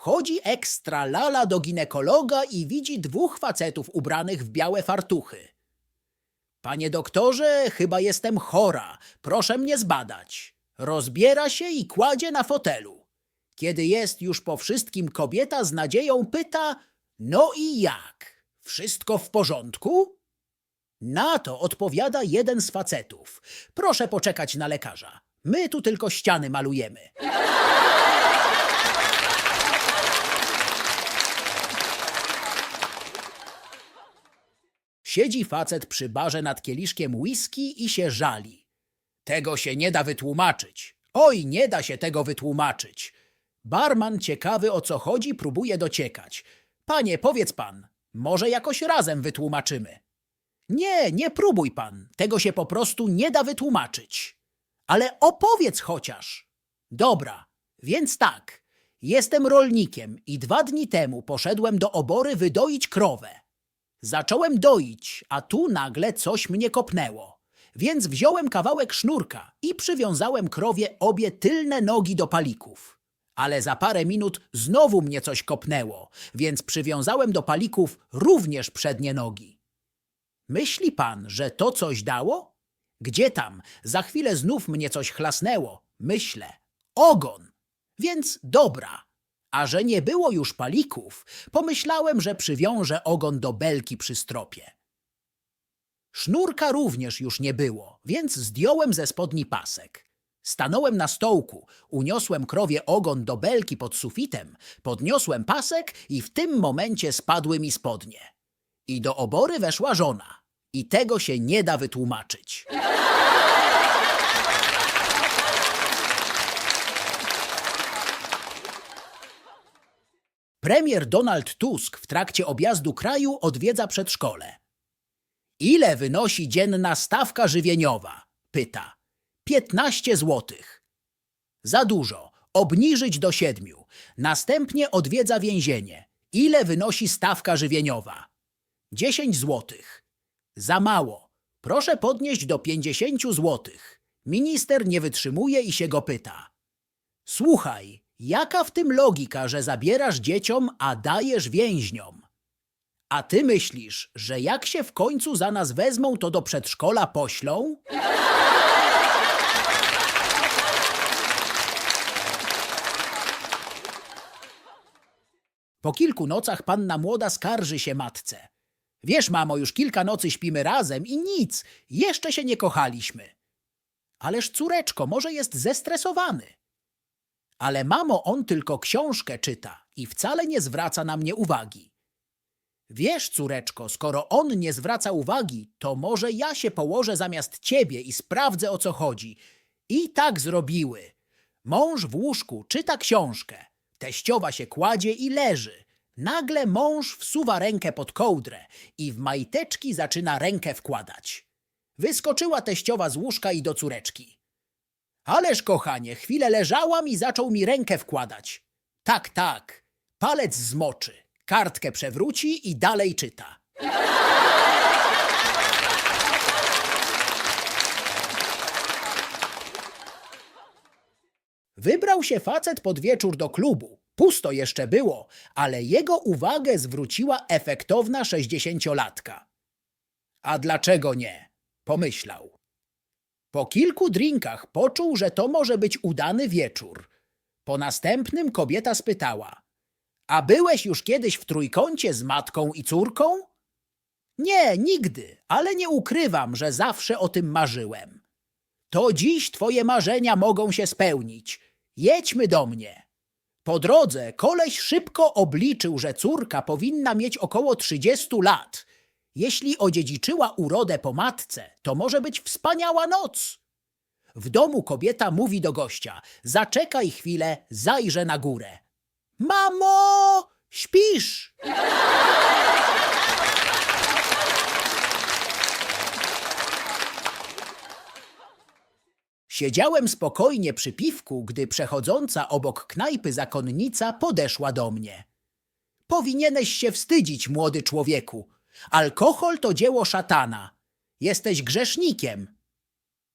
Wchodzi ekstra lala do ginekologa i widzi dwóch facetów ubranych w białe fartuchy. Panie doktorze, chyba jestem chora. Proszę mnie zbadać. Rozbiera się i kładzie na fotelu. Kiedy jest już po wszystkim, kobieta z nadzieją pyta: No i jak? Wszystko w porządku? Na to odpowiada jeden z facetów: Proszę poczekać na lekarza. My tu tylko ściany malujemy. Siedzi facet przy barze nad kieliszkiem whisky i się żali. Tego się nie da wytłumaczyć. Oj, nie da się tego wytłumaczyć. Barman, ciekawy o co chodzi, próbuje dociekać. Panie, powiedz pan, może jakoś razem wytłumaczymy. Nie, nie próbuj pan. Tego się po prostu nie da wytłumaczyć. Ale opowiedz chociaż. Dobra, więc tak. Jestem rolnikiem i dwa dni temu poszedłem do obory wydoić krowę. Zacząłem doić, a tu nagle coś mnie kopnęło. Więc wziąłem kawałek sznurka i przywiązałem krowie obie tylne nogi do palików. Ale za parę minut znowu mnie coś kopnęło, więc przywiązałem do palików również przednie nogi. Myśli pan, że to coś dało? Gdzie tam? Za chwilę znów mnie coś chlasnęło. Myślę. Ogon. Więc dobra. A że nie było już palików, pomyślałem, że przywiążę ogon do belki przy stropie. Sznurka również już nie było, więc zdjąłem ze spodni pasek. Stanąłem na stołku, uniosłem krowie ogon do belki pod sufitem, podniosłem pasek i w tym momencie spadły mi spodnie. I do obory weszła żona. I tego się nie da wytłumaczyć. Premier Donald Tusk w trakcie objazdu kraju odwiedza przedszkole. Ile wynosi dzienna stawka żywieniowa? Pyta. 15 złotych. Za dużo. Obniżyć do siedmiu. Następnie odwiedza więzienie. Ile wynosi stawka żywieniowa? 10 złotych. Za mało. Proszę podnieść do 50 złotych. Minister nie wytrzymuje i się go pyta. Słuchaj, jaka w tym logika, że zabierasz dzieciom, a dajesz więźniom? A ty myślisz, że jak się w końcu za nas wezmą, to do przedszkola poślą? Po kilku nocach panna młoda skarży się matce. Wiesz, mamo, już kilka nocy śpimy razem i nic, jeszcze się nie kochaliśmy. Ależ córeczko, może jest zestresowany. Ale mamo, on tylko książkę czyta i wcale nie zwraca na mnie uwagi. Wiesz, córeczko, skoro on nie zwraca uwagi, to może ja się położę zamiast ciebie i sprawdzę o co chodzi. I tak zrobiły. Mąż w łóżku czyta książkę. Teściowa się kładzie i leży. Nagle mąż wsuwa rękę pod kołdrę i w majteczki zaczyna rękę wkładać. Wyskoczyła teściowa z łóżka i do córeczki. Ależ kochanie, chwilę leżałam i zaczął mi rękę wkładać. Tak, tak. Palec zmoczy, kartkę przewróci i dalej czyta. Wybrał się facet pod wieczór do klubu. Pusto jeszcze było, ale jego uwagę zwróciła efektowna sześćdziesięciolatka. A dlaczego nie? Pomyślał. Po kilku drinkach poczuł, że to może być udany wieczór. Po następnym kobieta spytała: A byłeś już kiedyś w trójkącie z matką i córką? Nie, nigdy, ale nie ukrywam, że zawsze o tym marzyłem. To dziś twoje marzenia mogą się spełnić. Jedźmy do mnie. Po drodze koleś szybko obliczył, że córka powinna mieć około 30 lat. Jeśli odziedziczyła urodę po matce, to może być wspaniała noc. W domu kobieta mówi do gościa: Zaczekaj chwilę, zajrzę na górę. Mamo, śpisz? Siedziałem spokojnie przy piwku, gdy przechodząca obok knajpy zakonnica podeszła do mnie. Powinieneś się wstydzić, młody człowieku. Alkohol to dzieło szatana. Jesteś grzesznikiem.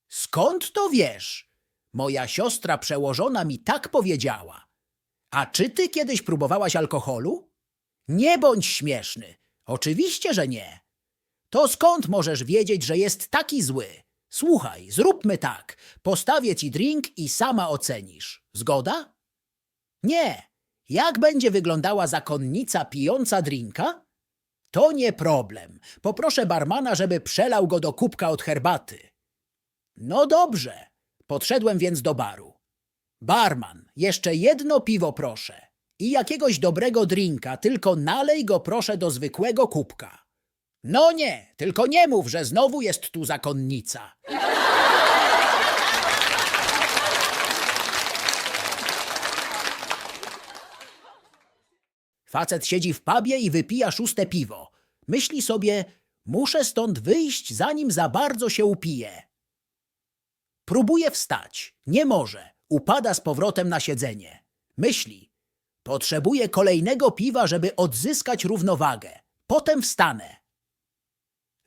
Skąd to wiesz? Moja siostra przełożona mi tak powiedziała. A czy ty kiedyś próbowałaś alkoholu? Nie bądź śmieszny. Oczywiście, że nie. To skąd możesz wiedzieć, że jest taki zły? Słuchaj, zróbmy tak. Postawię ci drink i sama ocenisz. Zgoda? Nie. Jak będzie wyglądała zakonnica pijąca drinka? To nie problem. Poproszę barmana, żeby przelał go do kubka od herbaty. No dobrze. Podszedłem więc do baru. Barman, jeszcze jedno piwo proszę. I jakiegoś dobrego drinka, tylko nalej go proszę do zwykłego kubka. No nie, tylko nie mów, że znowu jest tu zakonnica. Facet siedzi w pubie i wypija szóste piwo. Myśli sobie, muszę stąd wyjść, zanim za bardzo się upije. Próbuje wstać. Nie może. Upada z powrotem na siedzenie. Myśli. Potrzebuję kolejnego piwa, żeby odzyskać równowagę. Potem wstanę.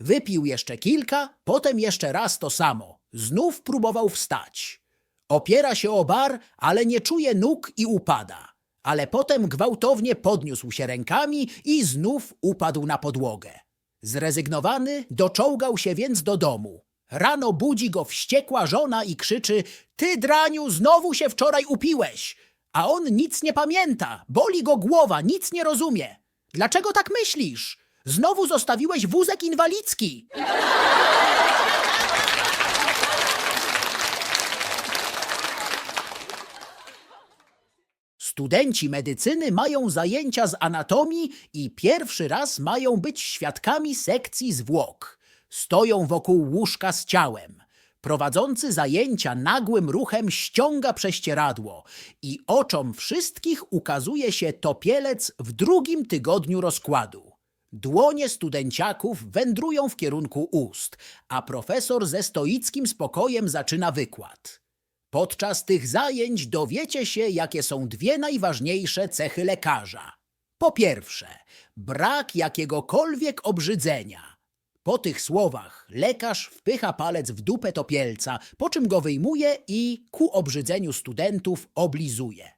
Wypił jeszcze kilka, potem jeszcze raz to samo. Znów próbował wstać. Opiera się o bar, ale nie czuje nóg i upada. Ale potem gwałtownie podniósł się rękami i znów upadł na podłogę. Zrezygnowany, doczołgał się więc do domu. Rano budzi go wściekła żona i krzyczy Ty, draniu, znowu się wczoraj upiłeś! A on nic nie pamięta, boli go głowa, nic nie rozumie. Dlaczego tak myślisz? Znowu zostawiłeś wózek inwalidzki. Studenci medycyny mają zajęcia z anatomii i pierwszy raz mają być świadkami sekcji zwłok. Stoją wokół łóżka z ciałem. Prowadzący zajęcia nagłym ruchem ściąga prześcieradło i oczom wszystkich ukazuje się topielec w drugim tygodniu rozkładu. Dłonie studenciaków wędrują w kierunku ust, a profesor ze stoickim spokojem zaczyna wykład. Podczas tych zajęć dowiecie się, jakie są dwie najważniejsze cechy lekarza. Po pierwsze, brak jakiegokolwiek obrzydzenia. Po tych słowach lekarz wpycha palec w dupę topielca, po czym go wyjmuje i ku obrzydzeniu studentów oblizuje.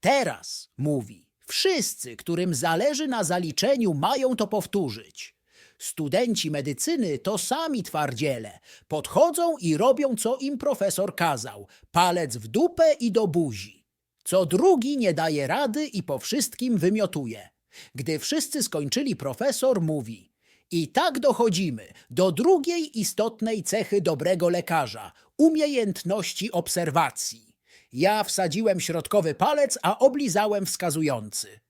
Teraz, mówi, wszyscy, którym zależy na zaliczeniu, mają to powtórzyć. Studenci medycyny to sami twardziele. Podchodzą i robią, co im profesor kazał. Palec w dupę i do buzi. Co drugi nie daje rady i po wszystkim wymiotuje. Gdy wszyscy skończyli, profesor mówi: I tak dochodzimy do drugiej istotnej cechy dobrego lekarza umiejętności obserwacji. Ja wsadziłem środkowy palec, a oblizałem wskazujący.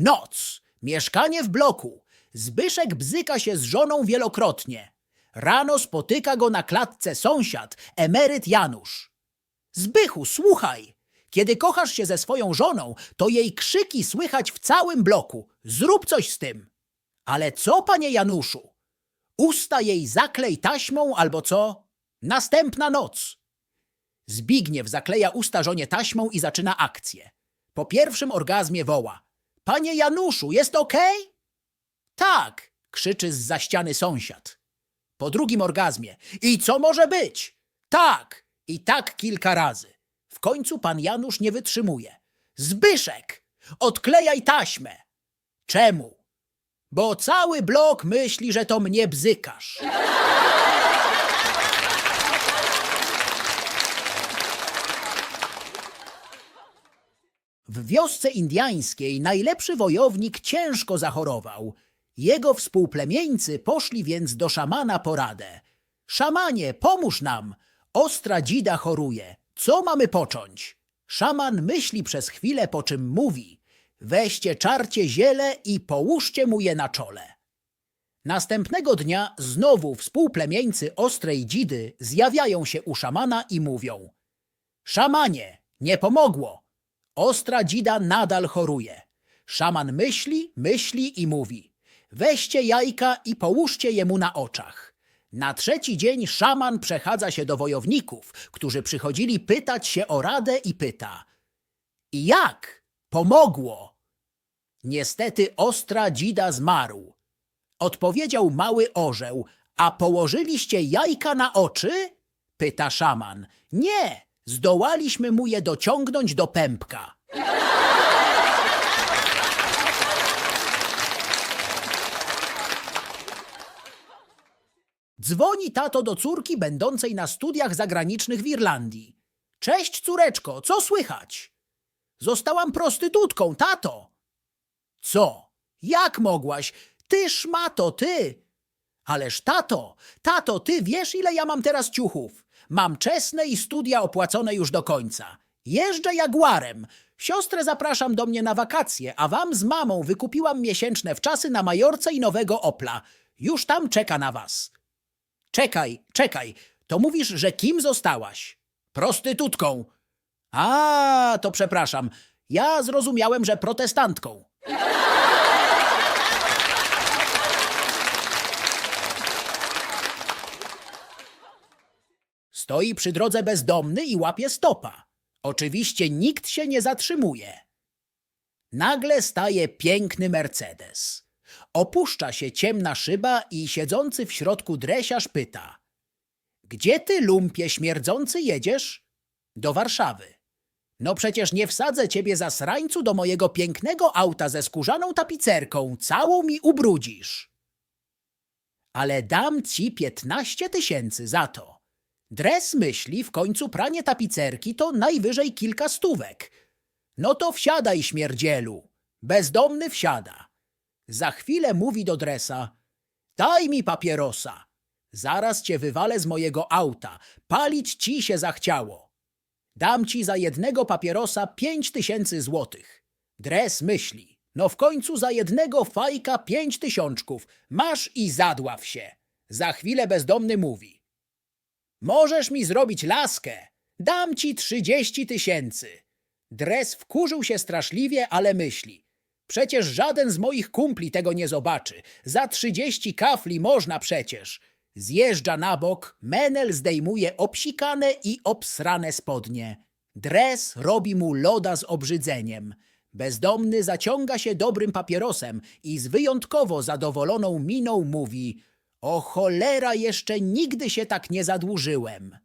Noc. Mieszkanie w bloku. Zbyszek bzyka się z żoną wielokrotnie. Rano spotyka go na klatce sąsiad, emeryt Janusz. Zbychu, słuchaj! Kiedy kochasz się ze swoją żoną, to jej krzyki słychać w całym bloku. Zrób coś z tym. Ale co, panie Januszu? Usta jej zaklej taśmą albo co? Następna noc. Zbigniew zakleja usta żonie taśmą i zaczyna akcję. Po pierwszym orgazmie woła. Panie Januszu, jest okej? Tak, krzyczy z za ściany sąsiad. Po drugim orgazmie. I co może być? Tak, i tak kilka razy. W końcu pan Janusz nie wytrzymuje. Zbyszek, odklejaj taśmę. Czemu? Bo cały blok myśli, że to mnie bzykasz. W wiosce indiańskiej najlepszy wojownik ciężko zachorował. Jego współplemieńcy poszli więc do szamana po radę. Szamanie, pomóż nam! Ostra dzida choruje. Co mamy począć? Szaman myśli przez chwilę, po czym mówi: Weźcie czarcie ziele i połóżcie mu je na czole. Następnego dnia znowu współplemieńcy ostrej dzidy zjawiają się u szamana i mówią: Szamanie, nie pomogło. Ostra dzida nadal choruje. Szaman myśli, myśli i mówi: Weźcie jajka i połóżcie jemu na oczach. Na trzeci dzień szaman przechadza się do wojowników, którzy przychodzili pytać się o radę i pyta: I jak? Pomogło. Niestety ostra dzida zmarł. Odpowiedział mały orzeł, A położyliście jajka na oczy? Pyta szaman. Nie, zdołaliśmy mu je dociągnąć do pępka. Dzwoni tato do córki będącej na studiach zagranicznych w Irlandii. Cześć, córeczko, co słychać? Zostałam prostytutką, tato. Co? Jak mogłaś? Ty szmato, ty! Ależ tato, tato, ty wiesz ile ja mam teraz ciuchów? Mam czesne i studia opłacone już do końca. Jeżdżę jaguarem. Siostrę zapraszam do mnie na wakacje, a wam z mamą wykupiłam miesięczne wczasy na Majorce i nowego Opla. Już tam czeka na was. Czekaj, czekaj, to mówisz, że kim zostałaś? Prostytutką. A, to przepraszam. Ja zrozumiałem, że protestantką. Stoi przy drodze bezdomny i łapie stopa. Oczywiście nikt się nie zatrzymuje. Nagle staje piękny Mercedes. Opuszcza się ciemna szyba i siedzący w środku dresiarz pyta. Gdzie ty, lumpie śmierdzący, jedziesz? Do Warszawy. No przecież nie wsadzę ciebie za srańcu do mojego pięknego auta ze skórzaną tapicerką, całą mi ubrudzisz. Ale dam ci piętnaście tysięcy za to. Dres myśli, w końcu pranie tapicerki to najwyżej kilka stówek. No to wsiadaj, śmierdzielu. Bezdomny wsiada. Za chwilę mówi do Dresa. Daj mi papierosa. Zaraz cię wywalę z mojego auta. Palić ci się zachciało. Dam ci za jednego papierosa pięć tysięcy złotych. Dres myśli. No w końcu za jednego fajka pięć tysiączków. Masz i zadław się. Za chwilę bezdomny mówi. Możesz mi zrobić laskę. Dam ci trzydzieści tysięcy. Dres wkurzył się straszliwie, ale myśli. Przecież żaden z moich kumpli tego nie zobaczy. Za trzydzieści kafli można przecież. Zjeżdża na bok, Menel zdejmuje obsikane i obsrane spodnie. Dres robi mu loda z obrzydzeniem. Bezdomny zaciąga się dobrym papierosem i z wyjątkowo zadowoloną miną mówi – o cholera, jeszcze nigdy się tak nie zadłużyłem.